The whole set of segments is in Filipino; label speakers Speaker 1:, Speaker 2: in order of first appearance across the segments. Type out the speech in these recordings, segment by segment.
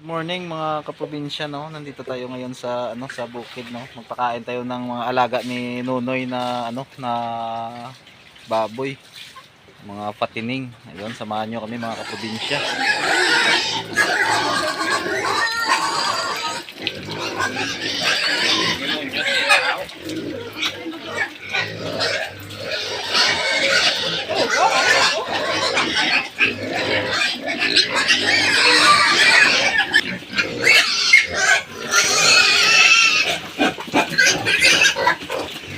Speaker 1: Morning mga kaprobinsya no. Nandito tayo ngayon sa ano sa bukid no. Magpakain tayo ng mga alaga ni Nunoy na ano na baboy. Mga patining. Ayun, samahan nyo kami mga kaprobinsya.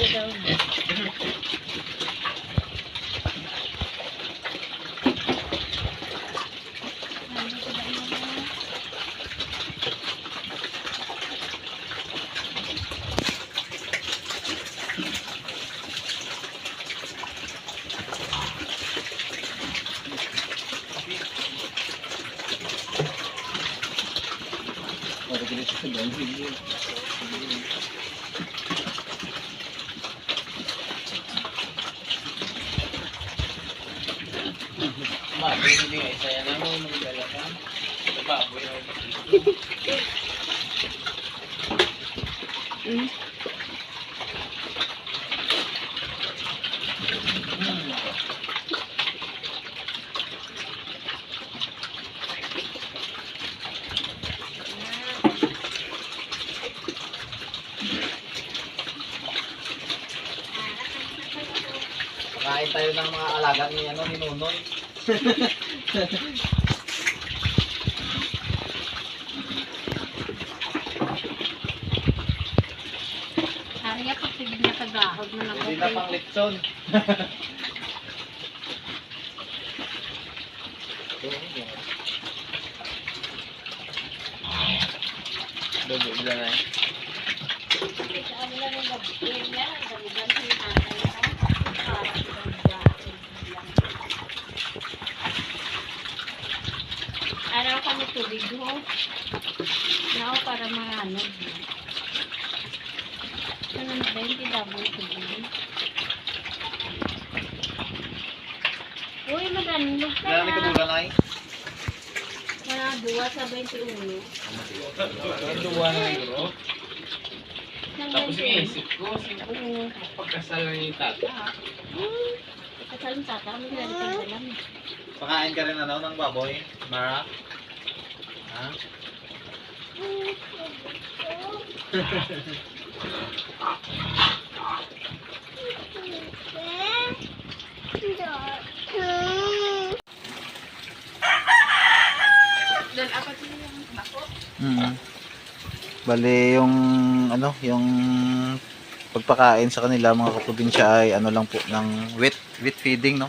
Speaker 2: Bubo lang doon. Bubo mo lang doon.
Speaker 1: Tubig ingay.
Speaker 2: Sige mo lang, bubo daw.
Speaker 1: Pakain tayo ng mga alaga ni ano ni Nunoy.
Speaker 2: Hari nga pag sige na kagahod mo lang.
Speaker 1: Hindi na pang lechon. Dobo na eh.
Speaker 2: Araw kami tubig ho. Nao para mga ano. Ano na ba yung double tubig? Uy, maganlog ka
Speaker 1: Kailan ni
Speaker 2: na.
Speaker 1: eh.
Speaker 2: Mga duwa sa 21.
Speaker 3: Duwa na negro.
Speaker 2: Nang
Speaker 3: Tapos
Speaker 2: 21.
Speaker 3: iisip ko, sino kung pagkasal na yung tata.
Speaker 2: Kasal ng tata, may lalipay na lang.
Speaker 1: Pakain ka rin ano ng baboy, Mara? Ha? Mm. Bali yung ano, yung pagpakain sa kanila mga kaprobinsya ay ano lang po ng wet wet feeding no.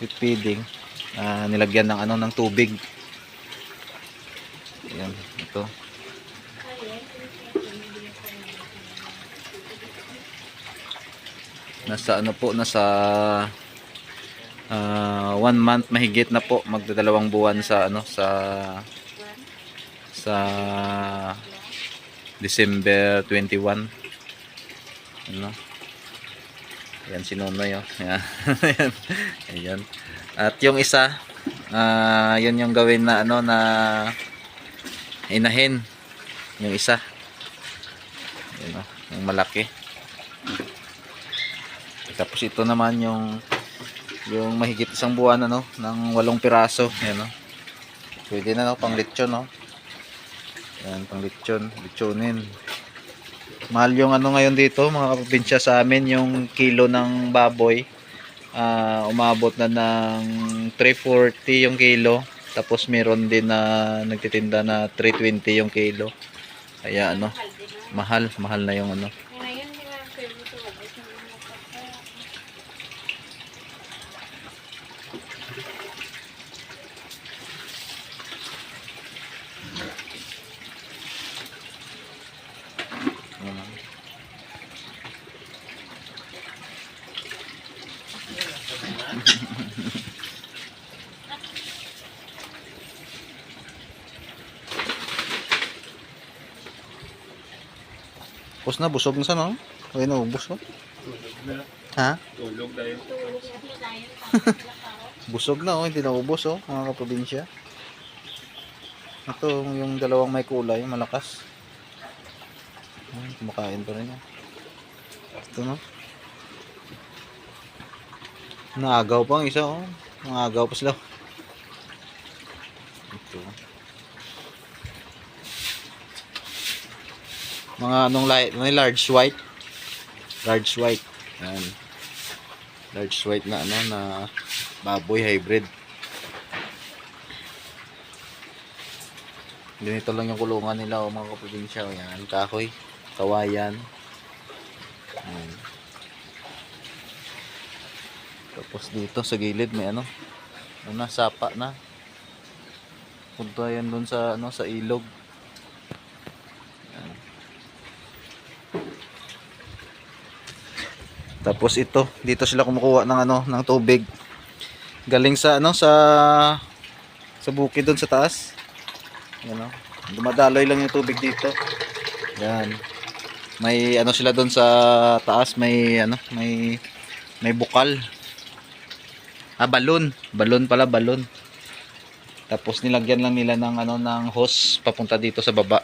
Speaker 1: Wet feeding. Ah, nilagyan ng ano ng tubig. Ayan, ito. Nasa ano po, nasa ah, one month mahigit na po, magdadalawang buwan sa ano sa sa December 21 ano ayan si Nonoy oh. ayan ayan at yung isa ah yun yung gawin na ano na inahin yung isa ayan oh, yung malaki tapos ito naman yung yung mahigit isang buwan ano ng walong piraso ayan oh. pwede na no pang lechon no Yan, pang lechon, lechonin. Mahal yung ano ngayon dito, mga kaprobinsya sa amin, yung kilo ng baboy. Ah umabot na ng 340 yung kilo. Tapos meron din na nagtitinda na 320 yung kilo. Kaya ano, mahal, mahal na yung ano.
Speaker 2: Ngayon, di ba, pwede ito, wag ito mga pagka-
Speaker 1: Tapos na, busog na sa no? Ayun na, ubos oh. Ha?
Speaker 3: Tulog tayo.
Speaker 1: Busog na oh, hindi na ubos oh, mga kaprobinsya. Ito, yung dalawang may kulay, malakas. Hmm, kumakain pa rin yan. Ito no. Naagaw pa ang isa oh. Naagaw pa sila. Ito. Mga anong light, yung large white? Large white. Yan. Large white na ano na baboy hybrid. Ganito lang yung kulungan nila o mga kaprobinsya. O yan, kahoy, kawayan. Ayan. Tapos dito sa gilid may ano, ano na, sapa na. Punta yan doon sa ano sa ilog. Tapos ito, dito sila kumukuha ng ano, ng tubig. Galing sa ano sa sa bukid doon sa taas. Yan oh. Dumadaloy lang yung tubig dito. Yan. May ano sila doon sa taas, may ano, may may bukal. Ah, balon. Balon pala, balon. Tapos nilagyan lang nila ng ano ng hose papunta dito sa baba.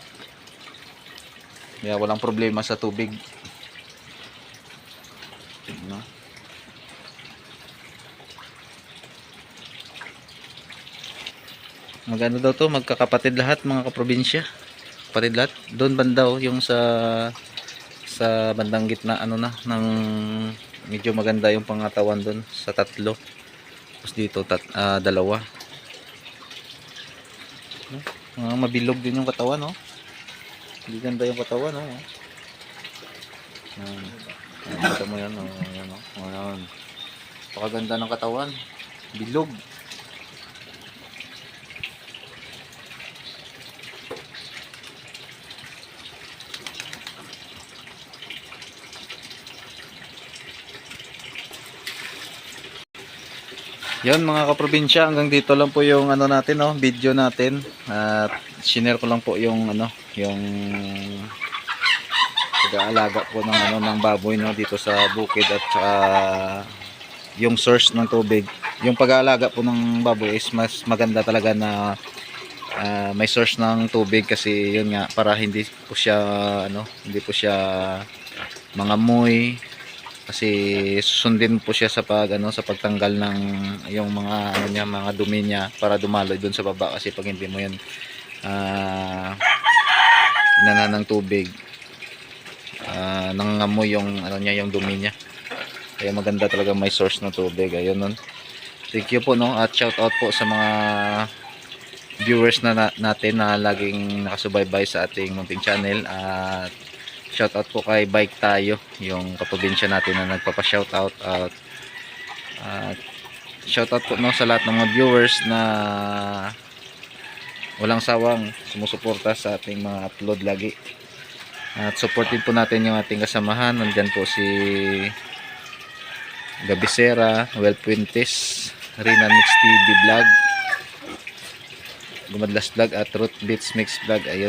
Speaker 1: Kaya walang problema sa tubig. No? Magano daw to, magkakapatid lahat mga kaprobinsya. Kapatid lahat. Doon banda oh, yung sa sa bandang gitna ano na ng medyo maganda yung pangatawan doon sa tatlo. Tapos dito tat, ah, dalawa. Ah, mabilog din yung katawan, no? Hindi ganda yung katawan, no? Yan. Yan, kita mo yan, oh. Yan, oh. Oh, yan. Pakaganda ng katawan. Bilog. Yon mga kaprobinsya, hanggang dito lang po yung ano natin, no, video natin. At shinare ko lang po yung ano, yung pag-aalaga po ng ano ng baboy no dito sa bukid at saka yung source ng tubig. Yung pag-aalaga po ng baboy is mas maganda talaga na ah, may source ng tubig kasi yun nga para hindi po siya ano, hindi po siya mangamoy kasi susundin po siya sa pag ano sa pagtanggal ng yung mga ano niya mga dumi niya para dumaloy doon sa baba kasi pag hindi mo yan ah inanan ng tubig ah nangangamoy yung ano niya yung dumi niya. Kaya maganda talaga may source ng tubig. Ayun nun. Thank you po no? At shout out po sa mga viewers na, na natin na laging nakasubaybay sa ating munting channel. At shoutout po kay Bike Tayo, yung kaprobinsya natin na nagpapa-shoutout at at shoutout po no sa lahat ng mga viewers na walang sawang sumusuporta sa ating mga upload lagi. At supportin po natin yung ating kasamahan. Nandyan po si Gabisera, Well Puentes, Rina Mix TV Vlog, Gumadlas Vlog at Root Beats Mix Vlog. Ayun.